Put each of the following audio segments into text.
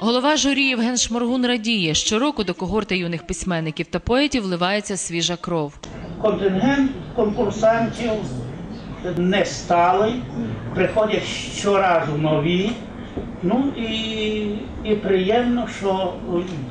Голова журі Євген Шморгун радіє, щороку до когорти юних письменників та поетів вливається свіжа кров. Контингент конкурсантів не сталий, приходять щоразу нові. Ну і, і приємно, що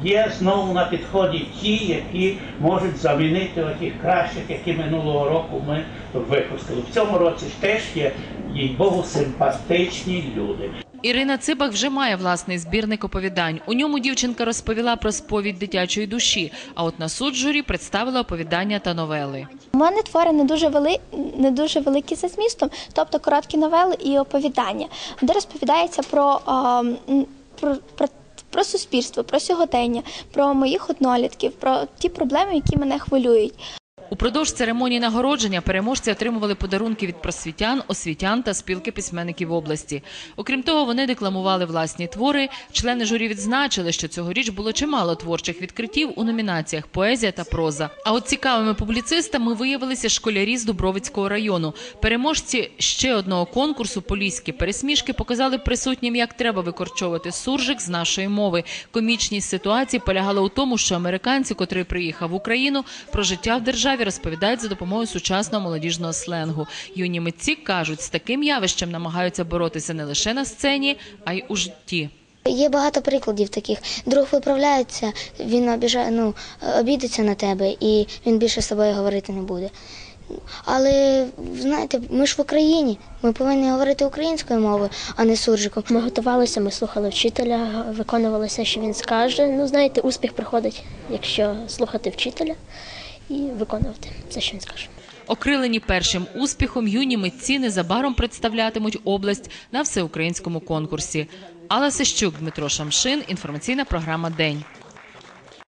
є знову на підході ті, які можуть замінити отих кращих, які минулого року ми випустили. В цьому році теж є, їй Богу, симпатичні люди. Ірина Цибак вже має власний збірник оповідань. У ньому дівчинка розповіла про сповідь дитячої душі. А от на суд журі представила оповідання та новели. У мене твори не дуже вели, не дуже великі за змістом, тобто короткі новели і оповідання, де розповідається про, про, про, про суспільство, про сьогодення, про моїх однолітків, про ті проблеми, які мене хвилюють. Упродовж церемонії нагородження переможці отримували подарунки від просвітян, освітян та спілки письменників області. Окрім того, вони декламували власні твори. Члени журі відзначили, що цьогоріч було чимало творчих відкриттів у номінаціях поезія та проза. А от цікавими публіцистами виявилися школярі з Дубровицького району. Переможці ще одного конкурсу Поліські пересмішки показали присутнім, як треба викорчовувати суржик з нашої мови. Комічність ситуації полягала у тому, що американці, котрий приїхав в Україну, про життя в державі розповідають за допомогою сучасного молодіжного сленгу. Юні митці кажуть, з таким явищем намагаються боротися не лише на сцені, а й у житті. Є багато прикладів таких. Друг виправляється, він обіжає, ну, обідеться на тебе і він більше з тобою говорити не буде. Але знаєте, ми ж в Україні, ми повинні говорити українською мовою, а не суржиком. Ми готувалися, ми слухали вчителя, виконували все, що він скаже. Ну, знаєте, успіх приходить, якщо слухати вчителя і виконувати все, що він скаже. Окрилені першим успіхом, юні митці незабаром представлятимуть область на всеукраїнському конкурсі. Алла Сищук, Дмитро Шамшин. Інформаційна програма День.